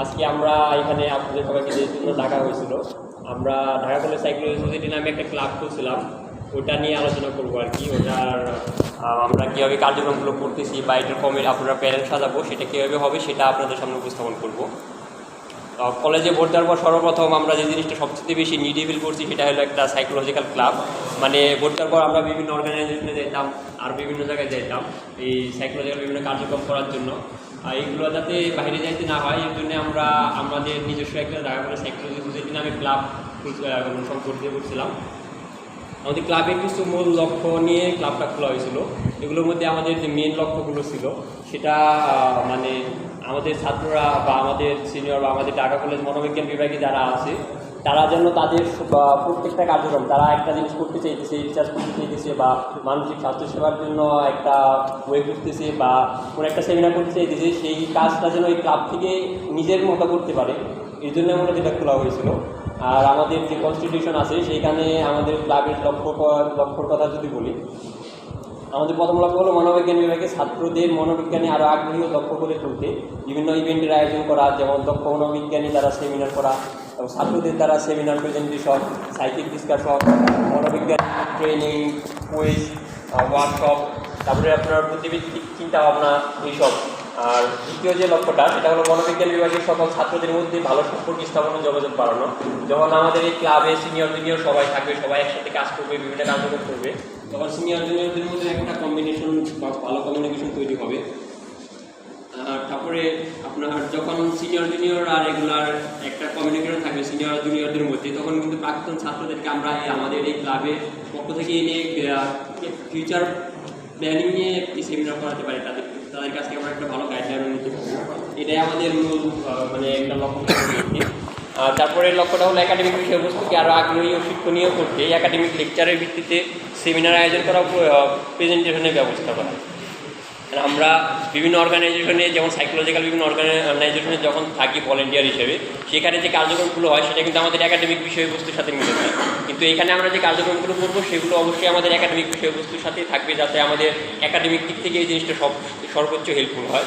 আজকে আমরা এখানে আপনাদের সবাইকে যে জন্য ডাকা হয়েছিল। আমরা ঢাকা কলেজ সাইক্লোজি সোসাইটি নামে একটা ক্লাব খুলছিলাম। ওটা নিয়ে আলোচনা করব আর কি। ওটার আমরা কীভাবে কার্যক্রমগুলো করতেছি বা এটার কমে আপনারা প্যারেন্ট সাজাবো, সেটা কীভাবে হবে সেটা আপনাদের সামনে উপস্থাপন করব। কলেজে ভোট দেওয়ার পর সর্বপ্রথম আমরা যে জিনিসটা সবচেয়ে বেশি নিডিবিল করছি সেটা হলো একটা সাইকোলজিক্যাল ক্লাব মানে ভোট দেওয়ার পর আমরা বিভিন্ন অর্গানাইজেশনে যেতাম আর বিভিন্ন জায়গায় যেতাম এই সাইকোলজিক্যাল বিভিন্ন কার্যক্রম করার জন্য। আর এইগুলো যাতে বাইরে যাইতে না হয়, এর জন্য আমরা, আমাদের নিজস্ব একটা ঢাকা করে সোসাইটি নামে ক্লাব করতে করছিলাম আমাদের ক্লাবের কিছু মূল লক্ষ্য নিয়ে ক্লাবটা খোলা হয়েছিল। এগুলোর মধ্যে আমাদের যে মেন লক্ষ্যগুলো ছিল, সেটা মানে আমাদের ছাত্ররা বা আমাদের সিনিয়র বা আমাদের ঢাকা কলেজ মনোবিজ্ঞান বিভাগে যারা আছে, তারা যেন তাদের প্রত্যেকটা কার্যক্রম, তারা একটা জিনিস করতে চাইতেছে রিচার্জ করতে চাইতেছে বা মানসিক স্বাস্থ্য সেবার জন্য একটা ওয়ে করতেছে বা কোনো একটা সেমিনার করতে চাইতেছে, সেই কাজটা যেন এই ক্লাব থেকে নিজের মতো করতে পারে। এই জন্য মূলত এটা খোলা হয়েছিল। আর আমাদের যে কনস্টিটিউশন আছে, সেইখানে আমাদের ক্লাবের লক্ষ্য লক্ষ্যর কথা যদি বলি, আমাদের প্রথম লক্ষ্য হলো মনোবিজ্ঞান বিভাগে ছাত্রদের মনোবিজ্ঞানে আরও আগ্রহী দক্ষ করে তুলতে। বিভিন্ন ইভেন্টের আয়োজন করা, যেমন দক্ষ মনোবিজ্ঞানী দ্বারা সেমিনার করা, এবং ছাত্রদের দ্বারা সেমিনার প্রেজেন্টেশন সাইকিক ডিসকাশন মনোবিজ্ঞান ট্রেনিং কুইজ ওয়ার্কশপ তারপরে আপনার বুদ্ধিভিত্তিক চিন্তা ভাবনা এইসব। আর দ্বিতীয় যে লক্ষ্যটা, সেটা হলো মনোবিজ্ঞান বিভাগের সকল ছাত্রদের মধ্যে ভালো সম্পর্ক স্থাপন যোগাযোগ বাড়ানো। যখন আমাদের এই ক্লাবে সিনিয়র জুনিয়র সবাই থাকবে, সবাই একসাথে কাজ করবে, বিভিন্ন কার্যক্রম করবে। তখন সিনিয়র জুনিয়রদের মধ্যে একটা কম্বিনেশন বা ভালো কমিউনিকেশন তৈরি হবে। আর তারপরে আপনার যখন সিনিয়র জুনিয়র আর রেগুলার একটা কমিউনিকেশন থাকবে সিনিয়র জুনিয়রদের মধ্যে, তখন কিন্তু প্রাক্তন ছাত্রদেরকে আমরা আমাদের এই ক্লাবের পক্ষ থেকে এনে ফিউচার প্ল্যানিং নিয়ে একটি সেমিনার করাতে পারি, তাদের তাদের কাছ থেকে আমরা একটা ভালো গাইডলাইন নিতে পারব। এটাই আমাদের মূল মানে একটা লক্ষ্য তারপরে লক্ষ্যটা হলো একাডেমিক বিষয়বস্তুকে আরও আগ্রহী ও শিক্ষণীয় করতে। একাডেমিক লেকচারের ভিত্তিতে সেমিনার আয়োজন করা প্রেজেন্টেশনের ব্যবস্থা করা। আমরা বিভিন্ন অর্গানাইজেশনে যেমন সাইকোলজিক্যাল বিভিন্ন অর্গানাইজেশনে যখন থাকি ভলেন্টিয়ার হিসেবে, সেখানে যে কার্যক্রমগুলো হয়, সেটা কিন্তু আমাদের একাডেমিক বিষয়বস্তুর সাথে মিলে যায়। কিন্তু এখানে আমরা যে কার্যক্রমগুলো করব, সেগুলো অবশ্যই আমাদের একাডেমিক বিষয়বস্তুর সাথে থাকবে, যাতে আমাদের একাডেমিক দিক থেকে এই জিনিসটা সব, সর্বোচ্চ হেল্পফুল হয়।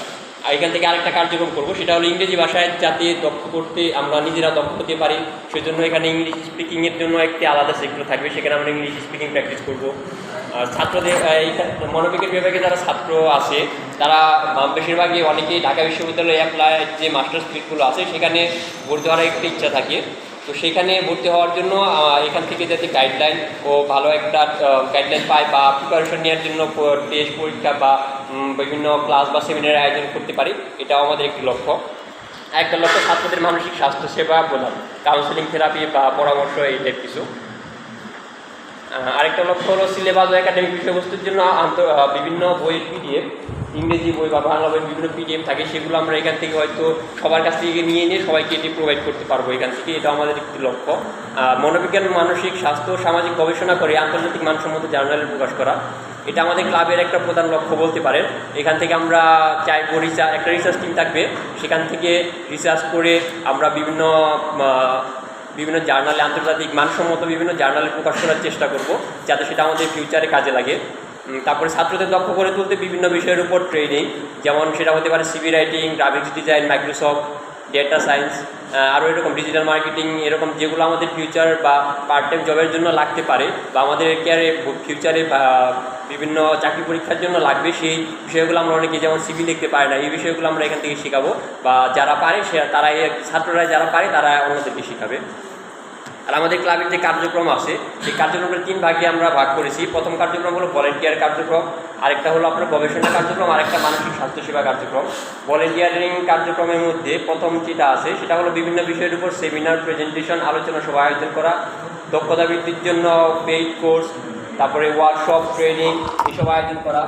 এখান থেকে আরেকটা কার্যক্রম করব, সেটা হলো ইংরেজি ভাষায় যাতে দক্ষ করতে আমরা নিজেরা দক্ষ হতে পারি। সেজন্য এখানে ইংলিশ স্পিকিংয়ের জন্য একটি আলাদা সেক্টর থাকবে, সেখানে আমরা ইংলিশ স্পিকিং প্র্যাকটিস করব। আর ছাত্রদের মনোবিজ্ঞান বিভাগে যারা ছাত্র আছে, তারা বেশিরভাগই অনেকেই ঢাকা বিশ্ববিদ্যালয়ে অ্যাপ্লাই যে মাস্টার্স ফিল্ডগুলো আছে, সেখানে ভর্তি হওয়ার একটা ইচ্ছা থাকে। তো সেখানে ভর্তি হওয়ার জন্য এখান থেকে যাতে গাইডলাইন ও ভালো একটা গাইডলাইন পায় বা প্রিপারেশন নেওয়ার জন্য টেস্ট পরীক্ষা বা বিভিন্ন ক্লাস বা সেমিনারের আয়োজন করতে পারি। এটাও আমাদের একটি লক্ষ্য। একটা লক্ষ্য ছাত্রদের মানসিক স্বাস্থ্যসেবা প্রদান কাউন্সেলিং থেরাপি বা পরামর্শ এই টাইপ কিছু। আরেকটা লক্ষ্য হলো সিলেবাস ও একাডেমিক বিষয়বস্তুর জন্য বিভিন্ন বইয়ের পিডিএফ ইংরেজি বই বা বাংলা বইয়ের বিভিন্ন পিডিএফ থাকে, সেগুলো আমরা এখান থেকে হয়তো সবার কাছ থেকে নিয়ে নিয়ে সবাইকে এটি প্রোভাইড করতে পারব এখান থেকে। এটা আমাদের একটি লক্ষ্য। মনোবিজ্ঞান, মানসিক স্বাস্থ্য, সামাজিক গবেষণা করে আন্তর্জাতিক মানসম্মত জার্নালে প্রকাশ করা। এটা আমাদের ক্লাবের একটা প্রধান লক্ষ্য বলতে পারেন। এখান থেকে আমরা চাইব রিসার্চ একটা রিসার্চ টিম থাকবে। সেখান থেকে রিসার্চ করে আমরা বিভিন্ন বিভিন্ন জার্নালে, আন্তর্জাতিক মানসম্মত বিভিন্ন জার্নালে প্রকাশ করার চেষ্টা করব, যাতে সেটা আমাদের ফিউচারে কাজে লাগে। তারপরে ছাত্রদের দক্ষ করে তুলতে বিভিন্ন বিষয়ের উপর ট্রেনিং যেমন সেটা হতে পারে CV writing graphics design Microsoft data science আরও এরকম ডিজিটাল মার্কেটিং এরকম যেগুলো আমাদের ফিউচার বা পার্ট টাইম জবের জন্য লাগতে পারে, বা আমাদের কেয়ারে ফিউচারে বিভিন্ন চাকরি পরীক্ষার জন্য লাগবে, সেই বিষয়গুলো আমরা অনেকে যেমন সিভি লিখতে পারে না, এই বিষয়গুলো আমরা এখান থেকে শেখাবো। বা যারা পারে, সে তারা ছাত্ররা যারা পারে, তারা অন্যদেরকে শেখাবে। আর আমাদের ক্লাবের যে কার্যক্রম আছে, সেই কার্যক্রমের তিন ভাগে আমরা ভাগ করেছি। প্রথম কার্যক্রম হলো ভলেন্টিয়ার কার্যক্রম, আরেকটা হলো আপনার গবেষণা কার্যক্রম, আরেকটা মানসিক স্বাস্থ্যসেবা কার্যক্রম। ভলেন্টিয়ারিং কার্যক্রমের মধ্যে প্রথম যেটা আছে, সেটা হলো বিভিন্ন বিষয়ের উপর সেমিনার প্রেজেন্টেশন আলোচনা সভা আয়োজন করা, দক্ষতা বৃদ্ধির জন্য পেইড কোর্স তারপরে ওয়ার্কশপ ট্রেনিং এসব আয়োজন করা।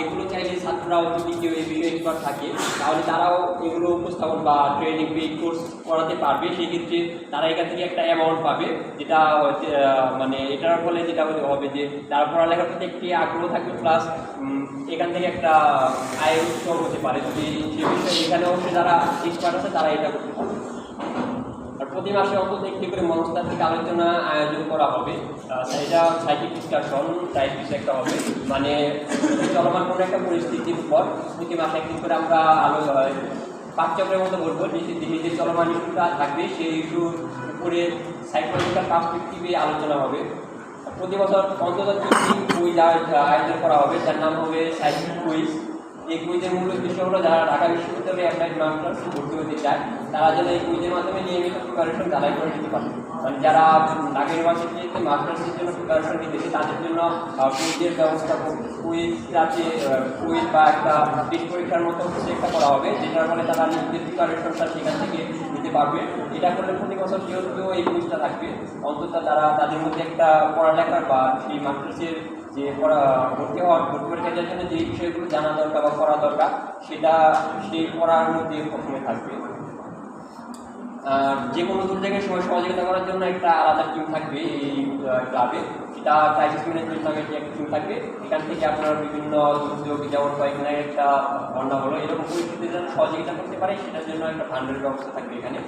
এগুলো চাইলে ছাত্ররাও যদি কেউ এই বিষয়ে এক্সপার্ট থাকে, তাহলে তারাও এগুলো উপস্থাপন বা ট্রেনিং পেইড কোর্স করাতে পারবে। সেই ক্ষেত্রে তারা এখান থেকে একটা অ্যামাউন্ট পাবে, যেটা মানে এটার ফলে যেটা হবে যে, তারা পড়ালেখার প্রতি একটি আগ্রহ থাকবে প্লাস এখান থেকে একটা আয়ের উৎস হতে পারে। যদি সে বিষয়ে এখানে অবশ্যই যারা এক্সপার্ট আছে, তারা এটা করতে পারবে। প্রতি মাসে অন্তত একটি করে মনস্তাত্ত্বিক আলোচনা আয়োজন করা হবে। এটা সাইকিক ডিসকাশন টাইপ কিছু একটা হবে। মানে চলমান কোনো একটা পরিস্থিতির উপর প্রতি মাসে একদিন করে আমরা আলো পাঠচক্রের মতো বলব নিজে নিজের চলমান ইস্যুটা থাকবে, সেই ইস্যুর উপরে সাইকোলজিক্যাল পার্সপেক্টিভে আলোচনা হবে। প্রতি বছর অন্তত তিনটি কুইজ আয়োজন করা হবে। যার নাম হবে সাইন্টিফিক কুইজ এই কুইজের মূল উদ্দেশ্য হলো যারা ঢাকা বিশ্ববিদ্যালয়ে অ্যাপ্লাইড মাস্টার্স ভর্তি হতে চায়, তারা যেন এই কুইজের মাধ্যমে নিয়মিত প্রিপারেশন যাচাই করে নিতে পারে। মানে যারা ঢাকা ইউনিভার্সিটিতে মাস্টার্সের জন্য প্রিপারেশন নিতেছে তাদের জন্য কুইজের ব্যবস্থা কুইজ আছে কুইজ বা একটা টেস্ট পরীক্ষার মতো কিছু একটা করা হবে, যেটার ফলে তারা নিজেদের প্রিপারেশনটা সেখান থেকে নিতে পারবে। এটা করলে প্রতি বছর যেহেতু এই কুইজটা থাকবে, অন্তত তারা তাদের মধ্যে একটা পড়ালেখার বা সেই মাস্টার্সের যে পড়া ভর্তি হওয়ার ভর্তি পরীক্ষার জন্য যে বিষয়গুলো জানা দরকার বা করা দরকার, সেটা সেই পড়ার মধ্যে প্রথমে থাকবে। যে কোনো দূর থেকে সময় সহযোগিতা করার জন্য একটা আলাদা টিম থাকবে এই ক্লাবে সেটা ক্রাইসিস ম্যানেজমেন্ট নামে যে একটা টিম থাকবে। এখান থেকে আপনার বিভিন্ন দুর্যোগ, যেমন কয়েকদিনের একটা বন্যা হলো, এরকম পরিস্থিতিতে যেন সহযোগিতা করতে পারে। সেটার জন্য একটা ফান্ডের ব্যবস্থা থাকবে এখানে।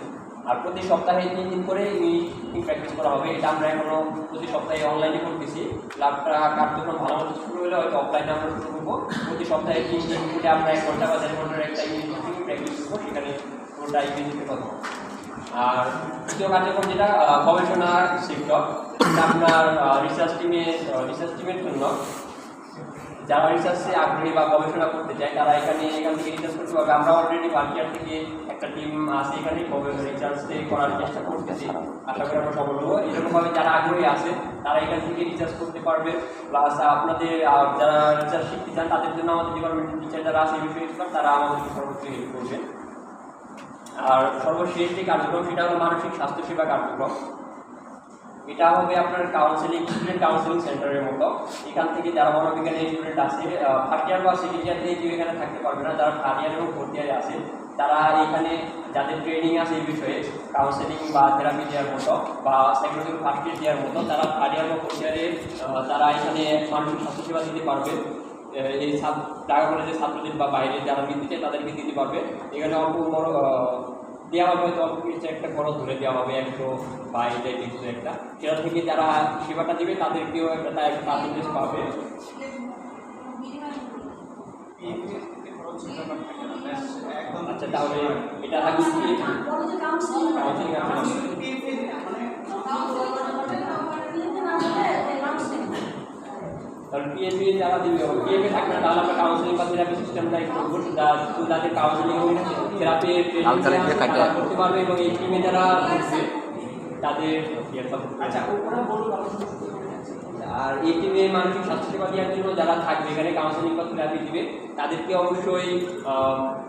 আর প্রতি সপ্তাহে তিন দিন করে এই প্র্যাকটিস করা হবে। এটা আমরা এখনও প্রতি সপ্তাহে অনলাইনে করতেছি। ক্লাবটা কার্যক্রম ভালো মতো শুরু হলে হয়তো অফলাইনে আমরা শুরু করব। প্রতি সপ্তাহে তিন দিন করে আমরা এক ঘণ্টা বা দেড় ঘণ্টার একটা ইংরেজি প্র্যাকটিস করব সেখানে পুরোটা ইংরেজিতে কথা। আর দ্বিতীয় কার্যক্রম যেটা আহ, গবেষণা সেক্টর এটা আপনার রিসার্চ টিমে রিসার্চ টিমের জন্য যারা রিসার্চে আগ্রহী বা গবেষণা করতে চায়, তারা এখানে, এখান থেকে রিসার্চ করতে পারবে। আমরা অলরেডি বার্কিয়ার থেকে একটা টিম আছে এখানে রিসার্চে করার চেষ্টা করতেছি। আশা করি আমরা সফল হব। এরকমভাবে যারা আগ্রহী আছে, তারা এখান থেকে রিসার্চ করতে পারবে। প্লাস আপনাদের যারা রিসার্চ শিখতে চান, তাদের জন্য আমাদের ডিপার্টমেন্টের টিচার যারা আছে বিষয়ে তারা আমাদেরকে সর্বোচ্চ হেল্প করবে। আর সর্বশেষ যে কার্যক্রম, সেটা হলো মানসিক স্বাস্থ্যসেবা কার্যক্রম। এটা হবে আপনার কাউন্সিলিং স্টুডেন্ট কাউন্সিলিং সেন্টারের মতো। এখান থেকে যারা মনোবিজ্ঞানের স্টুডেন্ট আছে ফার্স্ট ইয়ার বা সেকেন্ড ইয়ার থেকে কেউ এখানে থাকতে পারবে না। যারা থার্ড ইয়ার এবং ফোর্থ ইয়ারে আছে, তারা এখানে যাদের ট্রেনিং আছে এই বিষয়ে কাউন্সিলিং বা থেরাপি দেওয়ার মতো বা সাইকোলজি ফার্স্ট ইয়ার দেওয়ার মতো, তারা থার্ড ইয়ার বা ফোর্থ ইয়ারে তারা এখানে মানসিক স্বাস্থ্যসেবা দিতে পারবে। এই ছাত্র ঢাকা কলেজের ছাত্রদের বা বাইরে যারা নিতে চায়, তাদেরকে দিতে পারবে। এখানে অল্প দেওয়া হবে হয়তো অল্প কিছু একটা বড় ধরে দেওয়া হবে একশো বাইরে কিছু একটা। সেটা থেকে যারা সেবাটা দিবে তাদেরকেও একটা তার একটা পার্সেন্টেজ পাবে। আচ্ছা তাহলে এটা থাকবে কাউন্সিলিং আছে তাহলে পিএপি যারা দিবে পিএপি থাকবে না তাহলে আমরা কাউন্সিলিং বা থেরাপি সিস্টেমটা একটু যাদের কাউন্সিলিং থেরাপি করতে পারবে এবং এই টিমে যারা তাদের আচ্ছা আর এই টিমে মানসিক স্বাস্থ্যসেবা দেওয়ার জন্য যারা থাকবে এখানে কাউন্সিলিং বা থেরাপি দিবে তাদেরকে অবশ্যই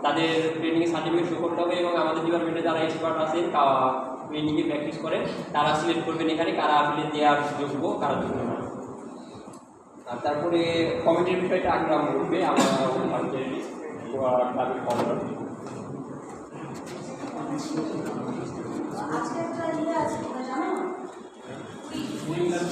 তাদের ট্রেনিংয়ের সার্টিফিকেট শো করতে হবে এবং আমাদের ডিপার্টমেন্টে যারা এক্সপার্ট আছে ট্রেনিংয়ে প্র্যাকটিস করে তারা সিলেক্ট করবেন এখানে কারা আসলে দেওয়ার যোগ্য কারা যোগ্য আর তারপরে কমিটির বিষয়টা আকরাম করবে আমরা একটা